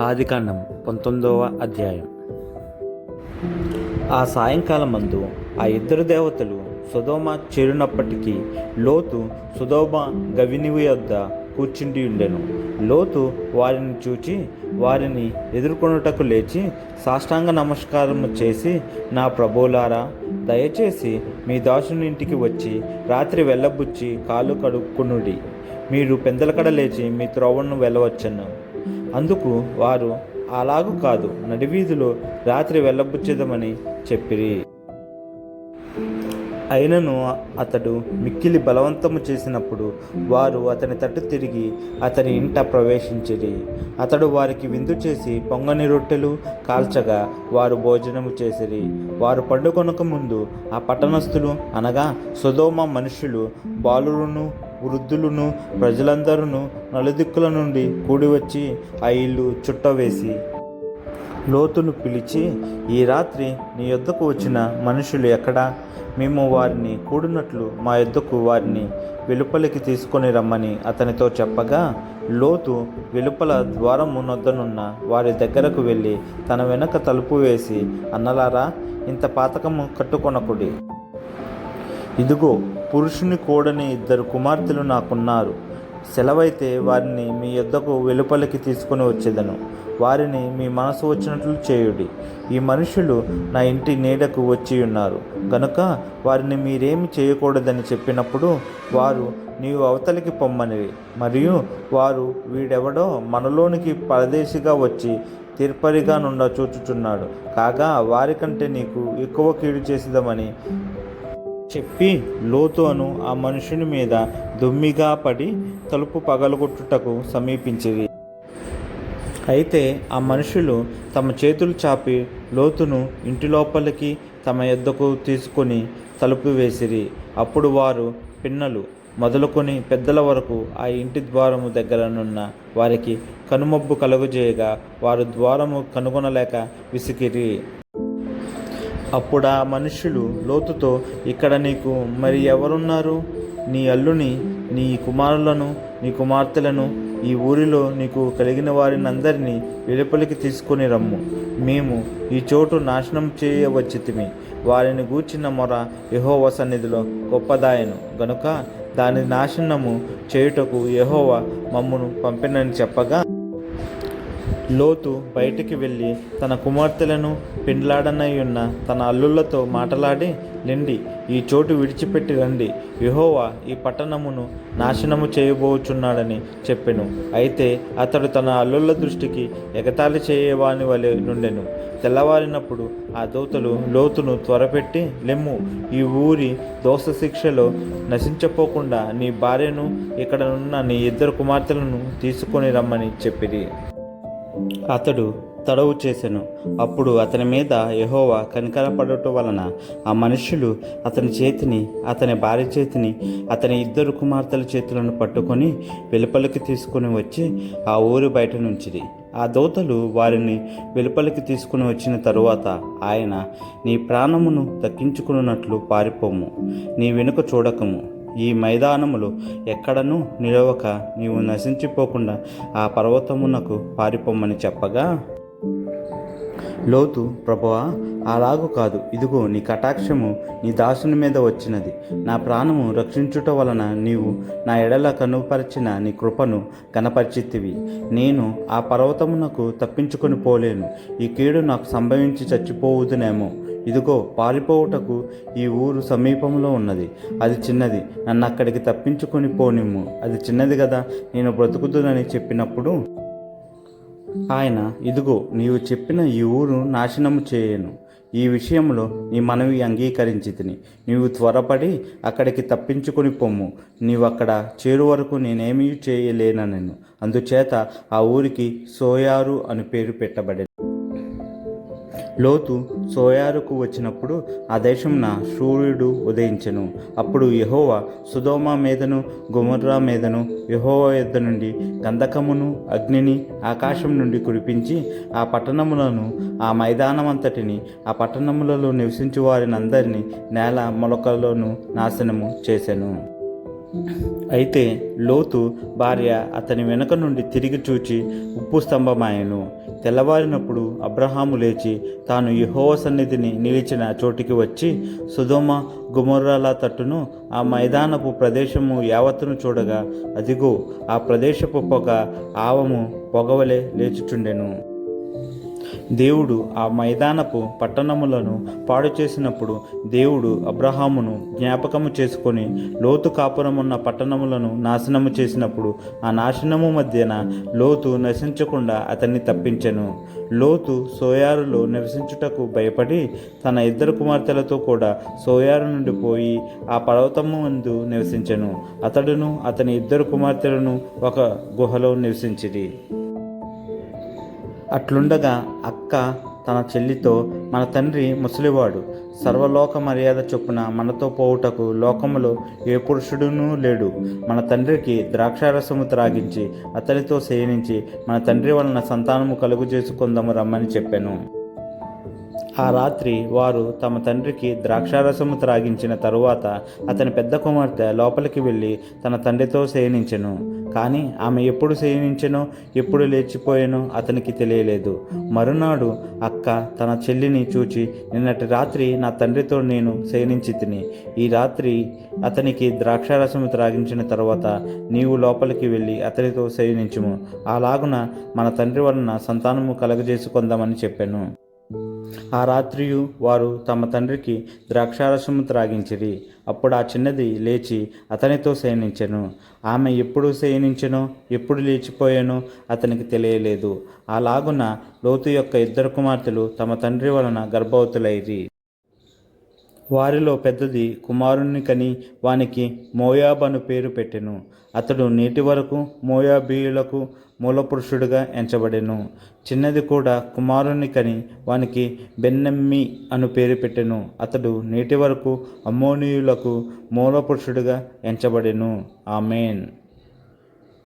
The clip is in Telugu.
ఆదికాండం పంతొమ్మిదవ అధ్యాయం. ఆ సాయంకాలం మందు ఆ ఇద్దరు దేవతలు సుధోమ చేరినప్పటికీ లోతు సుధోమ గవినివి వద్ద కూర్చుండి ఉండెను. లోతు వారిని చూచి వారిని ఎదుర్కొనుటకు లేచి సాష్టాంగ నమస్కారం చేసి నా ప్రభువులారా దయచేసి మీ దాసుని ఇంటికి వచ్చి రాత్రి వెళ్ళబుచ్చి కాలు కడుక్కునుడి. మీరు పెందలకడ లేచి మీ త్రోవను వెళ్ళవచ్చను. అందుకు వారు అలాగు కాదు నడివీధిలో రాత్రి వెళ్ళబుచ్చేదమని చెప్పిరి. అయినను అతడు మిక్కిలి బలవంతము చేసినప్పుడు వారు అతని తట్టు తిరిగి అతని ఇంట ప్రవేశించిరి. అతడు వారికి విందు చేసి పొంగని రొట్టెలు కాల్చగా వారు భోజనము చేసిరి. వారు పండుకొనక ముందు ఆ పట్టణస్థులు అనగా సుధోమ మనుషులు బాలులను వృద్ధులను ప్రజలందరూ నలుదిక్కుల నుండి కూడి వచ్చి ఆ ఇల్లు చుట్టవేసి. లోతును పిలిచి ఈ రాత్రి నీ యొద్దకు వచ్చిన మనుషులు ఎక్కడా? మేము వారిని కూడినట్లు మా యొద్దకు వారిని వెలుపలికి తీసుకొని రమ్మని అతనితో చెప్పగా లోతు వెలుపల ద్వారము నొద్దనున్న వారి దగ్గరకు వెళ్ళి తన వెనక తలుపు వేసి అన్నలారా ఇంత పాతకము కట్టుకొనకుడి. ఇదిగో పురుషుని కూడని ఇద్దరు కుమార్తెలు నాకున్నారు. సెలవైతే వారిని మీ యొద్దకు వెలుపలికి తీసుకొని వచ్చేదను. వారిని మీ మనసు వచ్చినట్లు చేయుడి. ఈ మనుషులు నా ఇంటి నీడకు వచ్చి ఉన్నారు. గనుక వారిని మీరేమి చేయకూడదని చెప్పినప్పుడు వారు నీవు అవతలికి పొమ్మనివి. మరియు వారు వీడెవడో మనలోనికి పరదేశిగా వచ్చి తీర్పరిగా నుండా చూచుచున్నాడు. కాగా వారికంటే నీకు ఎక్కువ కీడు చేసేదమని చెప్పి లోతోను ఆ మనుషుని మీద దుమ్మిగా పడి తలుపు పగలగొట్టుటకు సమీపించిరి. అయితే ఆ మనుషులు తమ చేతులు చాపి లోతును ఇంటి లోపలికి తమ యొద్దకు తీసుకొని తలుపు వేసిరి. అప్పుడు వారు పిన్నలు మొదలుకొని పెద్దల వరకు ఆ ఇంటి ద్వారము దగ్గరనున్న వారికి కనుమబ్బు కలుగజేయగా వారు ద్వారము కనుగొనలేక విసికిరి. అప్పుడు ఆ మనుష్యులు లోతుతో ఇక్కడ నీకు మరి ఎవరున్నారు? నీ అల్లుని నీ కుమారులను నీ కుమార్తెలను ఈ ఊరిలో నీకు కలిగిన వారిని అందరినీ వెలుపలికి తీసుకొని రమ్ము. మేము ఈ చోటు నాశనం చేయవచ్చితిమి. వారిని గూర్చిన మొర యహోవ సన్నిధిలో గొప్పదాయను. గనుక దాని నాశనము చేయుటకు యహోవ మమ్మును పంపినని చెప్పగా లోతు బయటికి వెళ్ళి తన కుమార్తెలను పెండ్లాడనయ్యున్న తన అల్లుళ్ళతో మాటలాడి లెండి ఈ చోటు విడిచిపెట్టి రండి. యహోవా ఈ పట్టణమును నాశనము చేయబోచున్నాడని చెప్పెను. అయితే అతడు తన అల్లుళ్ళ దృష్టికి ఎగతాళి చేయవాని వలె నుండెను. తెల్లవారినప్పుడు ఆ దోతలు లోతును త్వరపెట్టి లెమ్ము ఈ ఊరి దోష శిక్షలో నశించపోకుండా నీ భార్యను ఇక్కడ ఉన్న నీ ఇద్దరు కుమార్తెలను తీసుకొని రమ్మని చెప్పిరి. అతడు తడవు చేసెను. అప్పుడు అతని మీద యహోవా కనికరపడటం వలన ఆ మనుషులు అతని చేతిని అతని భార్య చేతిని అతని ఇద్దరు కుమార్తెల చేతులను పట్టుకొని వెలుపలికి తీసుకుని వచ్చి ఆ ఊరి బయట నుంచిరి. ఆ దోతలు వారిని వెలుపలికి తీసుకుని వచ్చిన తరువాత ఆయన నీ ప్రాణమును దక్కించుకున్నట్లు పారిపోము. నీ వెనుక చూడకము. ఈ మైదానములో ఎక్కడనూ నిలవక నీవు నశించిపోకుండా ఆ పర్వతమునకు పారిపోమ్మని చెప్పగా? లోతు ప్రభువా అలాగు కాదు. ఇదిగో నీ కటాక్షము నీ దాసుని మీద వచ్చినది. నా ప్రాణము రక్షించుట వలన నీవు నా ఎడల కనుపరిచిన నీ కృపను కనపరిచితివి నేను ఆ పర్వతమునకు తప్పించుకొని పోలేను. ఈ కీడు నాకు సంభవించి చచ్చిపోవుదునేమో. ఇదిగో పారిపోవుటకు ఈ ఊరు సమీపంలో ఉన్నది. అది చిన్నది. నన్ను అక్కడికి తప్పించుకొని పోనిమ్ము అది చిన్నది కదా నేను బ్రతుకుతుందని చెప్పినప్పుడు? ఆయన ఇదిగో నీవు చెప్పిన ఈ ఊరు నాశనము చేయను. ఈ విషయంలో నీ మనవి అంగీకరించితిని. నీవు త్వరపడి అక్కడికి తప్పించుకొని పొమ్ము. నీవు అక్కడ చేరు వరకు నేనేమీ చేయలేనను అందుచేత ఆ ఊరికి సోయారు అని పేరు పెట్టబడింది లోతు సోయారుకు వచ్చినప్పుడు ఆ దేశంన సూర్యుడు ఉదయించెను. అప్పుడు యహోవా సుధోమ మీదను గుమర్రా మీదను యహోవా యొద్ద నుండి గంధకమును అగ్నిని ఆకాశం నుండి కురిపించి ఆ పట్టణములను ఆ మైదానమంతటిని ఆ పట్టణములలో నివసించు వారిని అందరినీ నేల మొలకలను నాశనము చేసెను. అయితే లోతు భార్య అతని వెనుక నుండి తిరిగి చూచి ఉప్పు స్తంభమాయను. తెల్లవారినప్పుడు అబ్రహాము లేచి తాను యహోవ సన్నిధిని నిలిచిన చోటికి వచ్చి సుధోమ గుమర్రాల తట్టును ఆ మైదానపు ప్రదేశము యావత్తును చూడగా అదిగో ఆ ప్రదేశపు పొగ ఆవము పొగవలే లేచుచుండెను. దేవుడు ఆ మైదానపు పట్టణములను పాడు చేసినప్పుడు దేవుడు అబ్రహామును జ్ఞాపకము చేసుకొని లోతు కాపురమున్న పట్టణములను నాశనము చేసినప్పుడు ఆ నాశనము మధ్యన లోతు నశించకుండా అతన్ని తప్పించెను. లోతు సోయారులో నివసించుటకు భయపడి తన ఇద్దరు కుమార్తెలతో కూడా సోయారు నుండి పోయి ఆ పర్వతము ముందు నివసించెను. అతడును అతని ఇద్దరు కుమార్తెలను ఒక గుహలో నివసించిరి. అట్లుండగా అక్క తన చెల్లితో మన తండ్రి ముసలివాడు. సర్వలోక మర్యాద చొప్పున మనతో పోవుటకు లోకములో ఏ పురుషుడునూ లేడు. మన తండ్రికి ద్రాక్షారసము త్రాగించి అతనితో శయనించి మన తండ్రి వలన సంతానము కలుగు చేసుకుందాము రమ్మని చెప్పాను. ఆ రాత్రి వారు తమ తండ్రికి ద్రాక్షారసము త్రాగించిన తరువాత అతని పెద్ద కుమార్తె లోపలికి వెళ్ళి తన తండ్రితో శయనించెను. కానీ ఆమె ఎప్పుడు శయనించెనో ఎప్పుడు లేచిపోయానో అతనికి తెలియలేదు. మరునాడు అక్క తన చెల్లిని చూచి నిన్నటి రాత్రి నా తండ్రితో నేను శయనించి తిని ఈ రాత్రి అతనికి ద్రాక్షారసము త్రాగించిన తర్వాత నీవు లోపలికి వెళ్ళి అతనితో శయనించుము. అలాగున మన తండ్రి వలన సంతానము కలగజేసుకుందామని చెప్పాను. ఆ రాత్రియు వారు తమ తండ్రికి ద్రాక్షారసము త్రాగించిరి. అప్పుడు ఆ చిన్నది లేచి అతనితో శయనించెను. ఆమె ఎప్పుడు శయనించెనో ఎప్పుడు లేచిపోయానో అతనికి తెలియలేదు. అలాగున లోతు యొక్క ఇద్దరు కుమార్తెలు తమ తండ్రి వలన గర్భవతులైరి. వారిలో పెద్దది కుమారుణ్ణి కని వానికి మోయాబ్ అను పేరు పెట్టెను. అతడు నేటి వరకు మోయాబీయులకు మూలపురుషుడుగా ఎంచబడెను. చిన్నది కూడా కుమారుని కని వానికి బెన్నెమ్మి అను పేరు పెట్టెను. అతడు నేటి వరకు అమ్మోనీయులకు మూలపురుషుడుగా ఎంచబడెను. ఆమెన్.